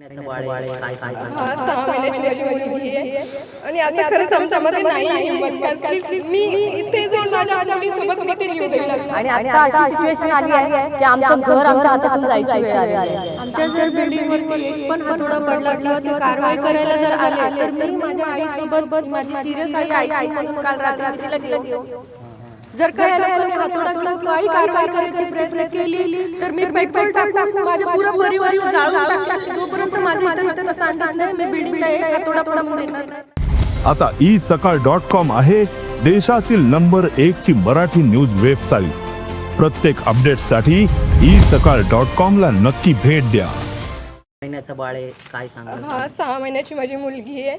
हा सहा महिन्याची माझी मुलगी आहे आणि आता खरंच आमच्यामध्ये नाही हिंमत कसलीच मी इथे जाऊन माझ्या मुलीसोबत मी ते जीव लागले. आणि आता अशी सिच्युएशन आली आहे की आमचं घर आमच्या हातातून जायची वेळ आली आहे. आमच्या जर बिल्डिंगवरती एक पण हातोडा पडला किंवा ते कारवाई करायला जर आले तर मी माझ्या आईसोबत माझी सिरियस आई आईसी मधून काल रात्री तिला घेऊन जर का या लोकांनी हातोडा किंवा काही कारवाई करायची प्रयत्न मी पेट्रोल टाकून माझ्या पुरा परिवार जाळून टाकेल. जोपर्यंत माझ्या इथं नाही मी बिल्डिंगला एक हातोडा नाही आता ई सकाळ डॉट कॉम आहे देशातील नंबर एक ची मराठी न्यूज वेबसाईट. प्रत्येक अपडेटसाठी ई सकाळ डॉट कॉम ला नक्की भेट द्या. महिन्याचं बाळ आहे काय सांगणार हा सहा महिन्याची माझी मुलगी आहे.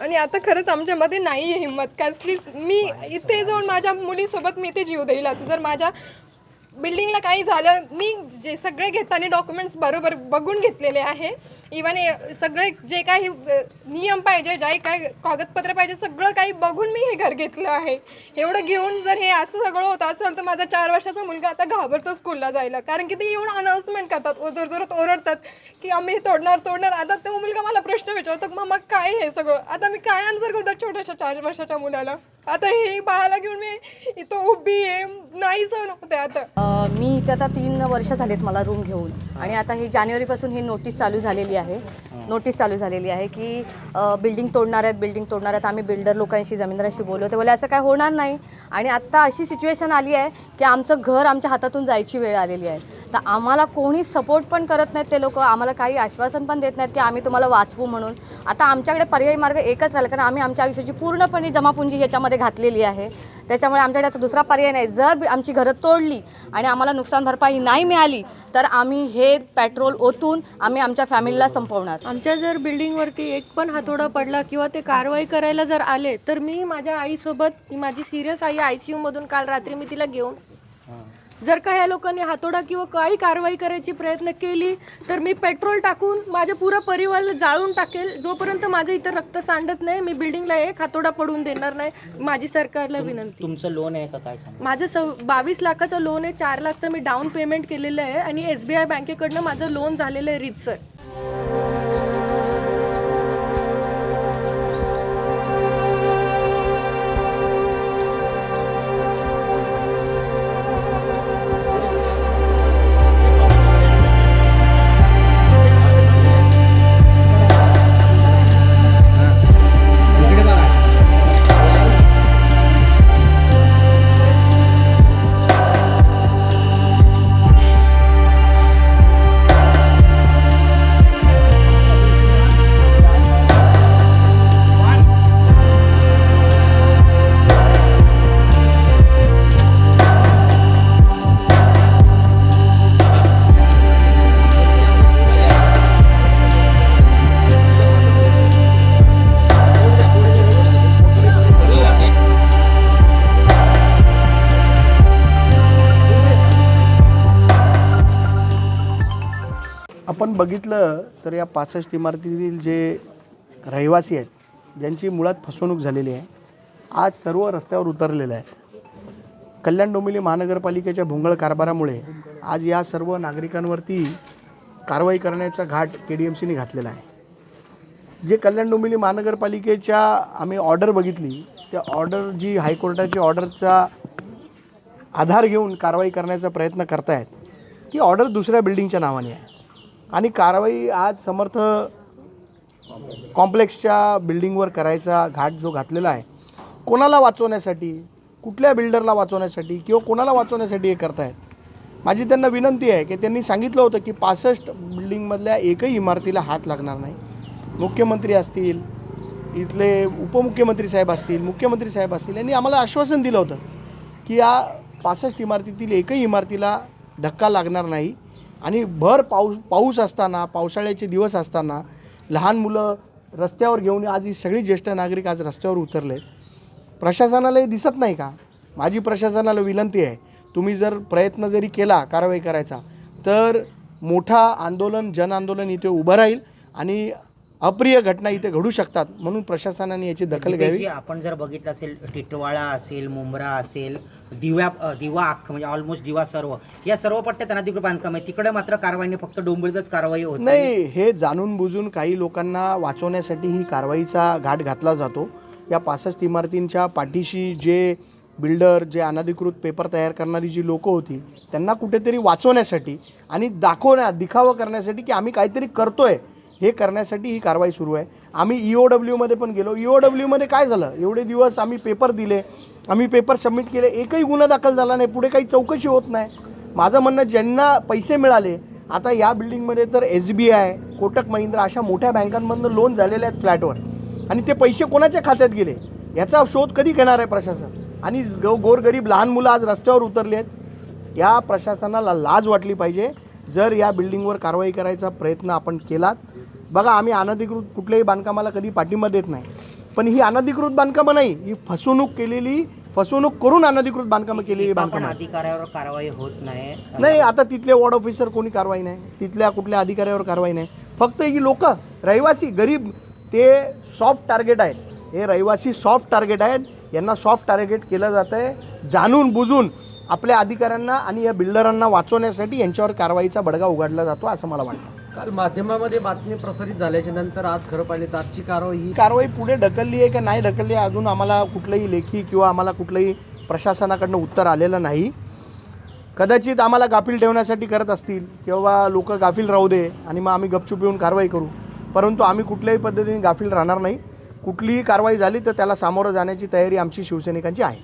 आणि आता खरंच आमच्यामध्ये नाही आहे हिंमत. कसलीच मी इथे जाऊन माझ्या मुलीसोबत मी ते जीव देईल. आता जर माझ्या बिल्डिंगला काही झालं मी जे सगळे घेताना डॉक्युमेंट्स बरोबर बघून घेतलेले आहे. इवन सगळे जे काही नियम पाहिजे जे काय कागदपत्र पाहिजे सगळं काही बघून मी हे घर घेतलं आहे. एवढं घेऊन जर हे असं सगळं होतं असेल तर माझा चार वर्षाचा मुलगा आता घाबरतो स्कूलला जायला. कारण की ते येऊन अनाऊन्समेंट करतात ओ जोरात ओरडतात की आम्ही हे तोडणार तोडणार. आता तो मुलगा मला प्रश्न विचारतो की मग काय हे सगळं? आता मी काय आन्सर करतो छोट्याशा चार वर्षाच्या मुलाला. आता हे बाळाला घेऊन मी इथं उभी आहे नाही सहन होते आता. मी इथे आता तीन वर्ष झालेत मला रूम घेऊन. आणि आता ही जानेवारीपासून ही नोटीस चालू झालेली आहे. नोटीस चालू झालेली आहे की बिल्डिंग तोडणार आहेत बिल्डिंग तोडणार आहेत. आम्ही बिल्डर लोकांशी जमीनदाराशी बोललो ते बोले असं काय होणार नाही. आणि आत्ता अशी सिच्युएशन आली आहे की आमचं घर आमच्या हातातून जायची वेळ आलेली आहे. तर आम्हाला कोणी सपोर्ट पण करत नाहीत ते लोक. आम्हाला काही आश्वासन पण देत नाहीत की आम्ही तुम्हाला वाचवू म्हणून. आता आमच्याकडे पर्यायी मार्ग एकच राहिला. कारण आम्ही आमच्या आयुष्याची पूर्णपणे जमापुंजी ह्याच्यामध्ये घातलेली आहे. त्याच्यामुळे आमच्याकडे आता दुसरा पर्याय नाही. जर आमची घरं तोडली आणि आम्हाला नुकसान भरपाई नाही मिळाली तर आम्ही हे पेट्रोल ओतून आम्ही आमच्या फॅमिलीला संपवणार. आमच्या जर बिल्डिंगवरती एक पण हातोडा पडला किंवा ते कारवाई करायला जर आले तर मी माझ्या आईसोबत माझी सिरियस आई आय सी यूमधून काल रात्री मी तिला घेऊन जर का ह्या लोकांनी हातोडा किंवा काही कारवाई करायची प्रयत्न केली तर मी पेट्रोल टाकून माझ्या पुरा परिवाराला जाळून टाकेल. जोपर्यंत माझं इथं रक्त सांडत नाही मी बिल्डिंगला एक हातोडा पडून देणार नाही. माझी सरकारला विनंती. तुमचं लोन आहे का? काय माझं सव बावीस लाखाचं लोन आहे चार लाखचं मी डाऊन पेमेंट केलेलं आहे आणि एस बी आय बँकेकडनं माझं लोन झालेलं आहे रीतसर. आपण बघितलं तर या पासष्ट इमारतीतील जे रहिवासी आहेत ज्यांची मुळात फसवणूक झालेली आहे आज सर्व रस्त्यावर उतरलेले आहेत. कल्याण डोंबिवली महानगरपालिकेच्या भोंगळ कारभारामुळे आज या सर्व नागरिकांवरती कारवाई करण्याचा घाट के डी एम सीने घातलेला आहे. जे कल्याण डोंबिवली महानगरपालिकेच्या आम्ही ऑर्डर बघितली त्या ऑर्डर जी हायकोर्टाची ऑर्डरचा आधार घेऊन कारवाई करण्याचा प्रयत्न करतायत ती ऑर्डर दुसऱ्या बिल्डिंगच्या नावाने आहे. आणि कारवाई आज समर्थ कॉम्प्लेक्सच्या बिल्डिंगवर करायचा घाट जो घातलेला आहे कोणाला वाचवण्यासाठी कुठल्या बिल्डरला वाचवण्यासाठी किंवा कोणाला वाचवण्यासाठी हे करतायत? माझी त्यांना विनंती आहे की त्यांनी सांगितलं होतं की पासष्ट बिल्डिंगमधल्या एकही इमारतीला हात लागणार नाही. मुख्यमंत्री असतील इथले उपमुख्यमंत्री साहेब असतील मुख्यमंत्री साहेब असतील यांनी आम्हाला आश्वासन दिलं होतं की या पासष्ट इमारतीतील एकही इमारतीला धक्का लागणार नाही. आणि भर पाऊस पाऊस असताना पावसाळ्याचे दिवस असताना लहान मुलं रस्त्यावर घेऊन आज ही सगळी ज्येष्ठ नागरिक आज रस्त्यावर उतरले. प्रशासनाला हे दिसत नाही का? माझी प्रशासनाला विनंती आहे तुम्ही जर प्रयत्न जरी केला कारवाई करायचा तर मोठा आंदोलन जनआंदोलन इथे उभं राहील आणि अप्रिय घटना इथे घडू शकतात म्हणून प्रशासनाने याची दखल घ्यावी. आपण जर बघितलं असेल टिटवाळा असेल मुंब्रा असेल दिव्या दिवा अख्ख म्हणजे ऑलमोस्ट दिवा सर्व या सर्व पट्ट्यात अनधिकृत बांधकाम आहे. तिकडे मात्र कारवाई नाही फक्त डोंबिवलीतच कारवाई होत नाही हे जाणून बुजून काही लोकांना वाचवण्यासाठी ही कारवाईचा घाट घातला जातो. या पासष्ट इमारतींच्या पाठीशी जे बिल्डर जे अनधिकृत पेपर तयार करणारी जी लोकं होती त्यांना कुठेतरी वाचवण्यासाठी आणि दाखवण्या दिखावा करण्यासाठी की आम्ही काहीतरी करतोय. हे करण्यासाठी ही कारवाई सुरू आहे. आम्ही ई ओ डब्ल्यूमध्ये पण गेलो. ई ओ डब्ल्यूमध्ये काय झालं? एवढे दिवस आम्ही पेपर दिले. आम्ही पेपर सबमिट केले. एकही गुन्हा दाखल झाला नाही. पुढे काही चौकशी होत नाही. माझं म्हणणं ज्यांना पैसे मिळाले आता या बिल्डिंगमध्ये तर S B I Kotak Mahindra अशा मोठ्या बँकांमधनं लोन झालेले आहेत फ्लॅटवर आणि ते पैसे कोणाच्या खात्यात गेले? याचा शोध कधी घेणार आहे प्रशासन? आणि गो गोरगरीब लहान मुलं आज रस्त्यावर उतरली आहेत. या प्रशासनाला लाज वाटली पाहिजे. जर या बिल्डिंगवर कारवाई करायचा प्रयत्न आपण केलात बघा आम्ही अनधिकृत कुठल्याही बांधकामाला कधी पाठिंबा देत नाही. पण ही अनधिकृत बांधकामं नाही ही फसवणूक केलेली फसवणूक करून अनधिकृत बांधकामं केलेली बांधकामं. अधिकाऱ्यावर कारवाई होत नाही. नाही आता तिथले वॉर्ड ऑफिसर कोणी कारवाई नाही. तिथल्या कुठल्या अधिकाऱ्यावर कारवाई नाही. फक्त ही लोक रहिवासी गरीब ते सॉफ्ट टार्गेट आहेत. हे रहिवासी सॉफ्ट टार्गेट आहेत. यांना सॉफ्ट टार्गेट केलं जातं आहे जाणून बुजून आपल्या अधिकाऱ्यांना आणि या बिल्डरांना वाचवण्यासाठी यांच्यावर कारवाईचा बडगा उघडला जातो असं मला वाटतं. काल माध्यमामध्ये बातमी प्रसारित झाल्याच्यानंतर आज खरं पाहिले तर आजची कारवाई ही ही कारवाई पुढे ढकलली आहे का नाही ढकलली आहे? अजून आम्हाला कुठलंही लेखी किंवा आम्हाला कुठलंही प्रशासनाकडनं उत्तर आलेलं नाही. कदाचित आम्हाला गाफील ठेवण्यासाठी करत असतील किंवा लोक गाफील राहू दे आणि मग आम्ही गपचूप येऊन कारवाई करू. परंतु आम्ही कुठल्याही पद्धतीने गाफील राहणार नाही. कुठलीही कारवाई झाली तर त्याला सामोरं जाण्याची तयारी आमची शिवसैनिकांची आहे.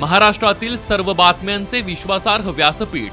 महाराष्ट्रातील सर्व बातम्यांचे विश्वासार्ह व्यासपीठ